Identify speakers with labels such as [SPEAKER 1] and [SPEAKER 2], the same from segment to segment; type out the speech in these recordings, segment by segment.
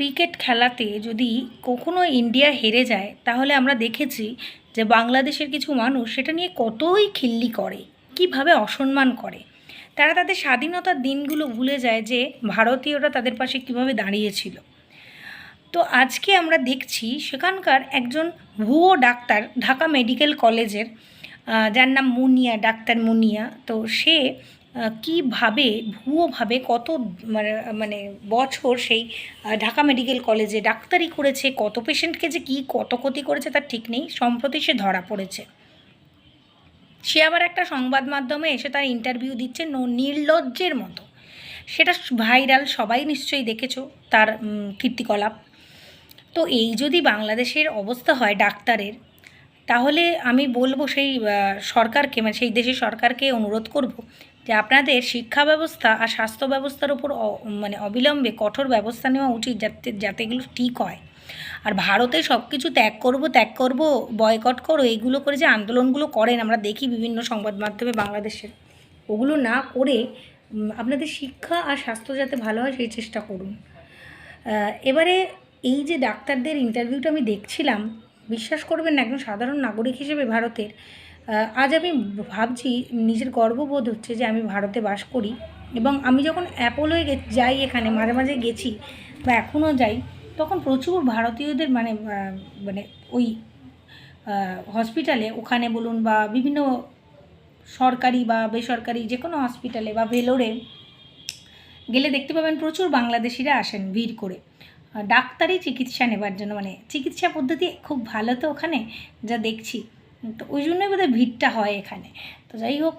[SPEAKER 1] Cricket খেলাতে যদি কখনো ইন্ডিয়া হেরে যায়, তাহলে আমরা দেখেছি যে বাংলাদেশের কিছু মানুষ সেটা নিয়ে কতই খিল্লি করে, কীভাবে অসম্মান করে। তারা তাদের স্বাধীনতার দিনগুলো ভুলে যায় যে ভারতীয়রা তাদের পাশে কীভাবে দাঁড়িয়েছিল। তো আজকে আমরা দেখছি সেখানকার একজন ভুয়ো ডাক্তার ঢাকা মেডিকেল কলেজের যার নাম মুনিয়া, ডাক্তার মুনিয়া। তো সে কীভাবে, ভুয়োভাবে কত মানে মানে বছর সেই ঢাকা মেডিকেল কলেজে ডাক্তারি করেছে, কত পেশেন্টকে যে কী, কত ক্ষতি করেছে তার ঠিক নেই, সম্প্রতি সে ধরা পড়েছে। সে আবার একটা সংবাদ মাধ্যমে এসে তার ইন্টারভিউ দিচ্ছে নির্লজ্জের মতো। সেটা ভাইরাল সবাই নিশ্চয়ই দেখেছ, তার কীর্তিকলাপ। তো এই যদি বাংলাদেশের অবস্থা হয় ডাক্তারের, তাহলে আমি বলব সেই সরকারকে মানে সেই দেশের সরকারকে অনুরোধ করব যে আপনাদের শিক্ষা ব্যবস্থা আর স্বাস্থ্য ব্যবস্থার উপর মানে অবিলম্বে কঠোর ব্যবস্থা নেওয়া উচিত যাতে যাতে এগুলো ঠিক হয়। আর ভারতে সব কিছু ত্যাগ করব ত্যাগ করব, বয়কট করো এইগুলো করে যে আন্দোলনগুলো করেন, আমরা দেখি বিভিন্ন সংবাদ মাধ্যমে বাংলাদেশের। ওগুলো না করে আপনাদের শিক্ষা আর স্বাস্থ্য যাতে ভালো হয় সেই চেষ্টা করুন। এবারে এই যে ডাক্তারদের ইন্টারভিউটা আমি দেখছিলাম, বিশ্বাস করবেন না, একজন সাধারণ নাগরিক হিসেবে ভারতের আজ আমি ভাবছি, নিজের গর্ববোধ হচ্ছে যে আমি ভারতে বাস করি এবং আমি যখন অ্যাপোলোয় যাই এখানে, মাঝে মাঝে গেছি বা এখনও যাই, তখন প্রচুর ভারতীয়দের মানে মানে ওই হসপিটালে ওখানে বলুন বা বিভিন্ন সরকারি বা বেসরকারি যে কোনো হসপিটালে বা ভেলোরে গেলে দেখতে পাবেন প্রচুর বাংলাদেশিরা আসেন ভিড় করে। ডাক্তারি চিকিৎসা নেবার জন্য মানে চিকিৎসা পদ্ধতি খুব ভালো তো ওখানে, যা দেখছি। তো ওই জন্যই বোধহয় ভিড়টা হয় এখানে। তো যাই হোক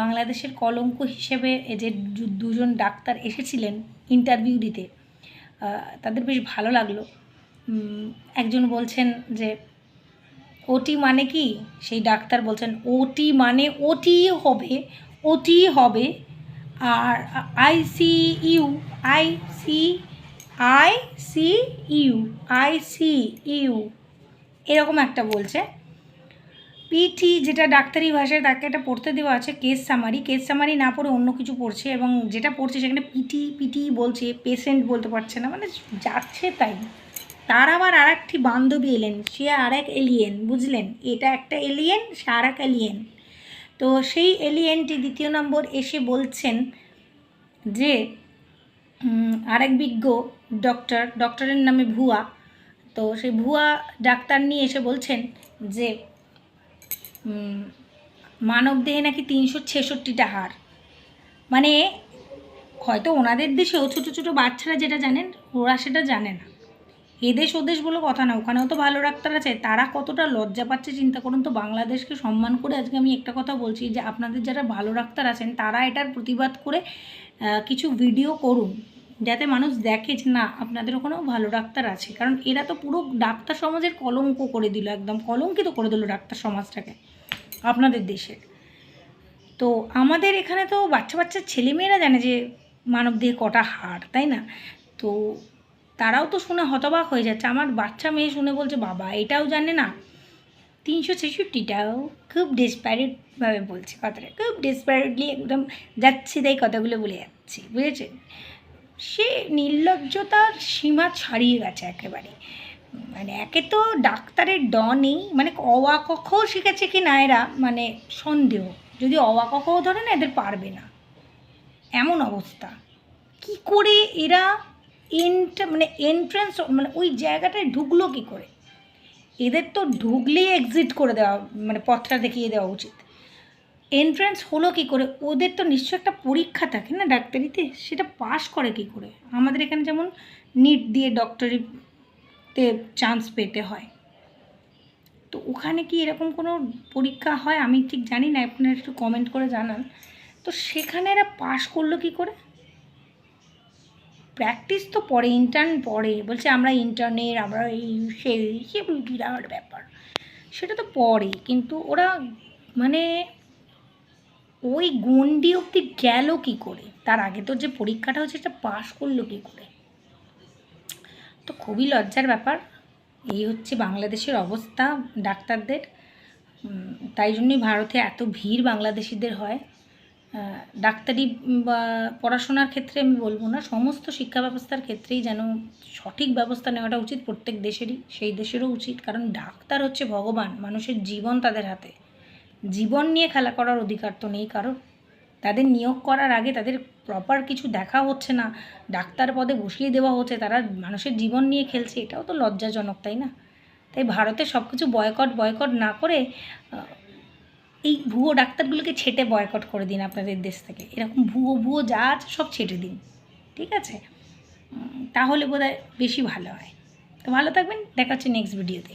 [SPEAKER 1] বাংলাদেশের কলঙ্ক হিসেবে যে দুজন ডাক্তার এসেছিলেন ইন্টারভিউ দিতে তাদের বেশ ভালো লাগল। একজন বলছেন যে, ওটি মানে কি? সেই ডাক্তার বলছেন, ওটি মানে ওটি হবে ওটি হবে আর ICU IC I C U, I C U. এরকম একটা বলছে। পিটি যেটা ডাক্তারি ভাষায় তাকে একটা পড়তে দেওয়া আছে কেস সামারি কেস সামারি না পড়ে অন্য কিছু পড়ছে এবং যেটা পড়ছে সেখানে পিটি পিটি বলছে পেশেন্ট বলতে পারছে না মানে যাচ্ছে তাই। তার আবার আর একটি বান্ধবী এলেন, সে আর এক এলিয়েন বুঝলেন? এটা একটা এলিয়েন সে আর এক এলিয়েন তো সেই এলিয়েনটি দ্বিতীয় নম্বর এসে বলছেন যে আরেক বিজ্ঞ ডক্টর ডক্টরের নামে ভুয়া। তো সেই ভুয়া ডাক্তার নিয়ে এসে বলছেন যে মানবদেহে নাকি তিনশো ছেষট্টিটা হাড়। মানে হয়তো ওনাদের দেশেও ছোটো ছোটো বাচ্চারা যেটা জানেন, ওরা সেটা জানে না। এদেশ ওদেশ বলে কথা না, ওখানেও তো ভালো ডাক্তার আছে। তারা কতটা লজ্জা পাচ্ছে চিন্তা করুন তো, বাংলাদেশকে সম্মান করে আজকে আমি একটা কথা বলছি যে, আপনাদের যারা ভালো ডাক্তার আছেন, তারা এটার প্রতিবাদ করে কিছু ভিডিও করুন। যাতে মানুষ দেখে যে না, আপনাদের ওখানেও ভালো ডাক্তার আছে। কারণ এরা তো পুরো ডাক্তার সমাজের কলঙ্ক করে দিল একদম, কলঙ্কিত করে দিল ডাক্তার সমাজটাকে আপনাদের দেশের তো আমাদের এখানে তো বাচ্চা বাচ্চা ছেলেমেয়েরা জানে যে মানবদেহে কটা হাড়, তাই না? তো তারাও তো শুনে হতবাক হয়ে যাচ্ছে। আমার বাচ্চা মেয়ে শুনে বলছে, বাবা, এটাও জানে না। তিনশো ছেষট্টিটাও খুব ডেসপ্যারেটভাবে বলছে কথাটা। খুব ডেসপ্যারেটলি একদম যাচ্ছি তাই কথাগুলো বলে যাচ্ছি, বুঝেছেন? সে নির্লজ্জতার সীমা ছাড়িয়ে গেছে একেবারে। মানে একে তো ডাক্তারের ড নেই মানে অওয়া কখও শিখেছে কি না এরা মানে সন্দেহ। যদি অওয়া কখও ধরে না, এদের পারবে না। এমন অবস্থা। কি করে এরা এন্ট মানে এন্ট্রান্স মানে ওই জায়গাটায় ঢুকলো কি করে? এদের তো ঢুকলেই এক্সিট করে দেওয়া মানে পথটা দেখিয়ে দেওয়া উচিত। এন্ট্রান্স হলো কি করে? ওদের তো নিশ্চয় একটা পরীক্ষা থাকে না ডাক্তারিতে? সেটা পাস করে কি করে? আমাদের এখানে যেমন নিট দিয়ে ডক্টরিতে চান্স পেতে হয়। তো ওখানে কি এরকম কোনো পরীক্ষা হয়? আমি ঠিক জানি না, আপনারা একটু কমেন্ট করে জানান। তো সেখানে এরা পাস করল কি করে? প্র্যাকটিস তো পরে ইন্টার্ন পরে বলছে আমরা ইন্টার্নের আমরা এই, সেই, সেগুলো বিরাট ব্যাপার। সেটা তো পরে কিন্তু ওরা মানে ওই গন্ডি অবধি গেল কি করে? তার আগে তো যে পরীক্ষাটা হচ্ছে সেটা পাশ করল কি করে? তো খুবই লজ্জার ব্যাপার। এই হচ্ছে বাংলাদেশের অবস্থা ডাক্তারদের। তাই জন্যই ভারতে এত ভিড় বাংলাদেশিদের হয়। ডাক্তারি বা পড়াশোনার ক্ষেত্রে আমি বলব না, সমস্ত শিক্ষা ব্যবস্থার ক্ষেত্রেই যেন সঠিক ব্যবস্থা নেওয়াটা উচিত প্রত্যেক দেশেরই, সেই দেশেরও উচিত। কারণ ডাক্তার হচ্ছে ভগবান, মানুষের জীবন তাদের হাতে। জীবন নিয়ে খেলা করার অধিকার তো নেই কারোর। তাদের নিয়োগ করার আগে তাদের প্রপার কিছু দেখা হচ্ছে না। ডাক্তার পদে বসিয়ে দেওয়া হচ্ছে, তারা মানুষের জীবন নিয়ে খেলছে, এটাও তো লজ্জাজনক, তাই না? তাই ভারতে সব কিছু বয়কট বয়কট না করে এই ভুয়ো ডাক্তারগুলোকে ছেটে বয়কট করে দিন আপনাদের দেশ থেকে। এরকম ভুয়ো ভুয়ো যা আছে সব ছেটে দিন, ঠিক আছে? তাহলে বোধহয় বেশি ভালো হয়। তো ভালো থাকবেন, দেখা হচ্ছে নেক্সট ভিডিওতে